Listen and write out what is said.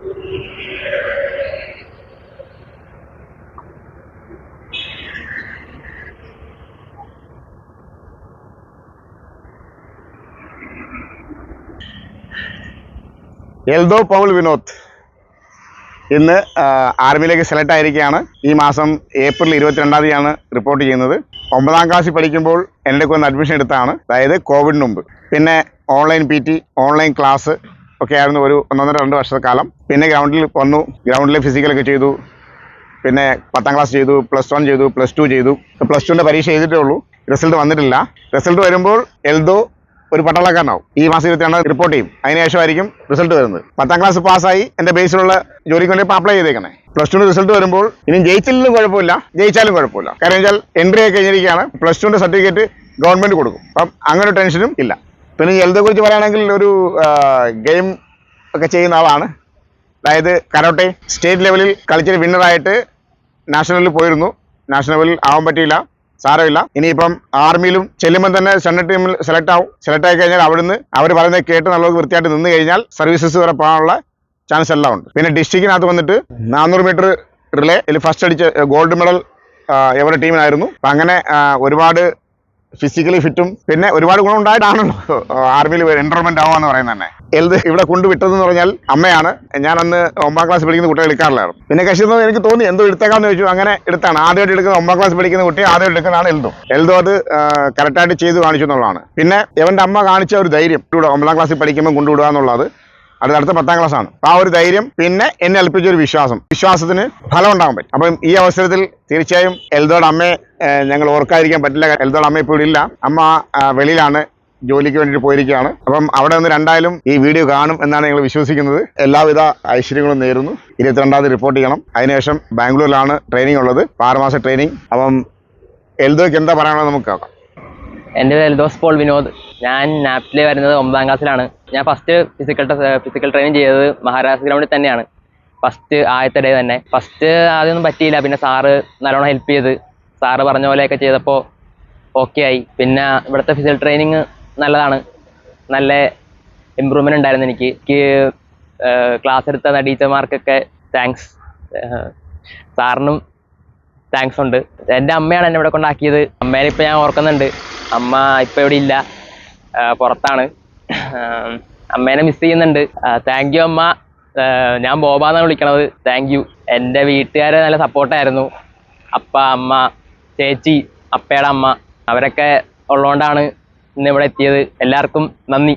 Eldho Paul Vinod ഇന്ന് ആർമിയിലേക്ക് select ആയിരിക്കുകയാണ്. ഈ മാസം ഏപ്രിൽ ഇരുപത്തിരണ്ടാം തീയതിയാണ് റിപ്പോർട്ട് ചെയ്യുന്നത്. ഒമ്പതാം ക്ലാസ്സിൽ പഠിക്കുമ്പോൾ എന്റെ വന്ന് അഡ്മിഷൻ എടുത്താണ്. അതായത് കോവിഡിന് മുമ്പ്. പിന്നെ online P T online class ഒക്കെ ആയിരുന്നു ഒരു ഒന്നൊന്നര രണ്ട് വർഷത്തെ കാലം. പിന്നെ ഗ്രൗണ്ടിൽ വന്നു. ഗ്രൗണ്ടിൽ ഫിസിക്കലൊക്കെ ചെയ്തു. പിന്നെ പത്താം ക്ലാസ് ചെയ്തു പ്ലസ് വൺ ചെയ്തു പ്ലസ് ടു ചെയ്തു. പ്ലസ് ടുവിന്റെ പരീക്ഷ ചെയ്തിട്ടേ ഉള്ളൂ. റിസൾട്ട് വന്നിട്ടില്ല. റിസൾട്ട് വരുമ്പോൾ എൽദോ ഒരു പട്ടാളക്കാരനാവും. ഈ മാസം ഇരുപത്തിരണ്ട് റിപ്പോർട്ട് ചെയ്യും. അതിനുശേഷമായിരിക്കും റിസൾട്ട് വരുന്നത്. പത്താം ക്ലാസ് പാസ്സായി എന്റെ ബേസിലുള്ള ജോലിക്ക് വേണ്ടി അപ്ലൈ ചെയ്തേക്കണേ. പ്ലസ് ടുവിന്റെ റിസൾട്ട് വരുമ്പോൾ ഇനി ജയിച്ചില്ലെങ്കിലും കുഴപ്പമില്ല. ജയിച്ചാലും കുഴപ്പമില്ല. കാരണം വെച്ചാൽ എൻട്രി ഒക്കെ കഴിഞ്ഞിരിക്കുകയാണ്. പ്ലസ് ടുവിന്റെ സർട്ടിഫിക്കറ്റ് ഗവൺമെന്റ് കൊടുക്കും. അപ്പം അങ്ങനെ ടെൻഷനും ഇല്ല. പിന്നെ ഈ എൽദയെ കുറിച്ച് പറയുകയാണെങ്കിൽ ഒരു ഗെയിം ഒക്കെ ചെയ്യുന്ന ആളാണ്. അതായത് കരോട്ടെ സ്റ്റേറ്റ് ലെവലിൽ കളിച്ചൊരു വിന്നറായിട്ട് നാഷണലിൽ പോയിരുന്നു. നാഷണൽ ലെവലിൽ ആവാൻ പറ്റിയില്ല സാരമില്ല. ഇനിയിപ്പം ആർമിയിലും ചെല്ലുമ്പോൾ തന്നെ സെൻട്രൽ ടീമിൽ സെലക്ട് ആവും. സെലക്ട് ആയി കഴിഞ്ഞാൽ അവിടുന്ന് അവർ പറയുന്നത് കേട്ട് നല്ലത് വൃത്തിയായിട്ട് നിന്ന് കഴിഞ്ഞാൽ സർവീസസ് വരെ പോകാനുള്ള ചാൻസ് എല്ലാം ഉണ്ട്. പിന്നെ ഡിസ്ട്രിക്റ്റിനകത്ത് വന്നിട്ട് നാനൂറ് മീറ്റർ റിലേ ഇതിൽ ഫസ്റ്റ് അടിച്ച ഗോൾഡ് മെഡൽ എവരുടെ ടീമിനായിരുന്നു അപ്പം അങ്ങനെ ഒരുപാട് ഫിസിക്കലി ഫിറ്റും പിന്നെ ഒരുപാട് ഗുണം ഉണ്ടായിട്ടാണല്ലോ ആർമിയിൽ എൻറോൾമെന്റ് ആവാന്ന് പറയുന്നത് തന്നെ. എൽത് ഇവിടെ കൊണ്ടുവിട്ടതെന്ന് പറഞ്ഞാൽ അമ്മയാണ്. ഞാൻ അന്ന് ഒമ്പാം ക്ലാസ് പഠിക്കുന്ന കുട്ടികൾ എടുക്കാറില്ലായിരുന്നു. പിന്നെ കശിന്ന് എനിക്ക് തോന്നി എന്തോ എടുത്തേക്കാന്ന് ചോദിച്ചു. അങ്ങനെ എടുത്താണ്. ആദ്യമായിട്ട് എടുക്കുന്ന ഒമ്പാം ക്ലാസ് പഠിക്കുന്ന കുട്ടി ആദ്യമായിട്ട് എടുക്കുന്നതാണ് എൽദോ. എൽദോ അത് കറക്റ്റായിട്ട് ചെയ്ത് കാണിച്ചു എന്നുള്ളതാണ്. പിന്നെ എവന്റെ അമ്മ കാണിച്ച ഒരു ധൈര്യം ഒമ്പതാം ക്ലാസ്സിൽ പഠിക്കുമ്പോൾ കൊണ്ടുവിടുക എന്നുള്ളത്. അടുത്ത അടുത്ത പത്താം ക്ലാസ് ആണ്. ആ ഒരു ധൈര്യം പിന്നെ എന്നെ ഏൽപ്പിച്ച ഒരു വിശ്വാസം. വിശ്വാസത്തിന് ഫലം ഉണ്ടാകാൻ പറ്റും. അപ്പം ഈ അവസരത്തിൽ തീർച്ചയായും എൽദോട് അമ്മയെ ഞങ്ങൾ ഓർക്കാതിരിക്കാൻ പറ്റില്ല. എൽദോട് അമ്മ ഇപ്പോൾ ഇല്ല. അമ്മ വെളിയിലാണ് ജോലിക്ക് വേണ്ടിയിട്ട് പോയിരിക്കുകയാണ്. അപ്പം അവിടെ നിന്ന് രണ്ടായാലും ഈ വീഡിയോ കാണും എന്നാണ് ഞങ്ങൾ വിശ്വസിക്കുന്നത്. എല്ലാവിധ ഐശ്വര്യങ്ങളും നേരുന്നു. ഇരുപത്തിരണ്ടാം തീയതി റിപ്പോർട്ട് ചെയ്യണം. അതിനുശേഷം ബാംഗ്ലൂരിലാണ് ട്രെയിനിങ് ഉള്ളത്. ആറുമാസം ട്രെയിനിങ് അപ്പം എൽദോയ്ക്ക് എന്താ പറയണമെന്ന് നമുക്ക് കേൾക്കാം എന്റെ പേര് എൽദോസ് പോൾ വിനോദ്. ഞാൻ നാപ്റ്റിൽ വരുന്നത് ഒമ്പതാം ക്ലാസ്സിലാണ്. ഞാൻ ഫസ്റ്റ് ഫിസിക്കൽ ഫിസിക്കൽ ട്രെയിനിങ് ചെയ്തത് മഹാരാഷ്ട്ര ഗ്രൗണ്ടിൽ തന്നെയാണ്. ഫസ്റ്റ് ആദ്യത്തെ ഡേ തന്നെ. ഫസ്റ്റ് ആദ്യമൊന്നും പറ്റിയില്ല. പിന്നെ സാറ് നല്ലോണം ഹെൽപ്പ് ചെയ്ത്. സാറ് പറഞ്ഞ പോലെയൊക്കെ ചെയ്തപ്പോൾ ഓക്കെ ആയി. പിന്നെ ഇവിടുത്തെ ഫിസിക്കൽ ട്രെയിനിങ് നല്ലതാണ്. നല്ല ഇമ്പ്രൂവ്മെന്റ് ഉണ്ടായിരുന്നു എനിക്ക്. എനിക്ക് ക്ലാസ് എടുത്ത ടീച്ചർമാർക്കൊക്കെ താങ്ക്സ് സാറിനും താങ്ക്സ് ഉണ്ട്. എന്റെ അമ്മയാണ് എന്നെ ഇവിടെ കൊണ്ടാക്കിയത്. അമ്മേനെ ഇപ്പം ഞാൻ ഓർക്കുന്നുണ്ട്. അമ്മ ഇപ്പം ഇവിടെ ഇല്ല. പുറത്താണ്. അമ്മേനെ മിസ് ചെയ്യുന്നുണ്ട്. താങ്ക് യു അമ്മ. ഞാൻ ബോബാന്നാണ് വിളിക്കണത്. താങ്ക് യു എന്റെ വീട്ടുകാരെ നല്ല സപ്പോർട്ടായിരുന്നു അപ്പ അമ്മ ചേച്ചി അപ്പയുടെ അമ്മ. അവരൊക്കെ ഉള്ളതുകൊണ്ടാണ് ഇന്ന് ഇവിടെ എത്തിയത്. എല്ലാവർക്കും നന്ദി.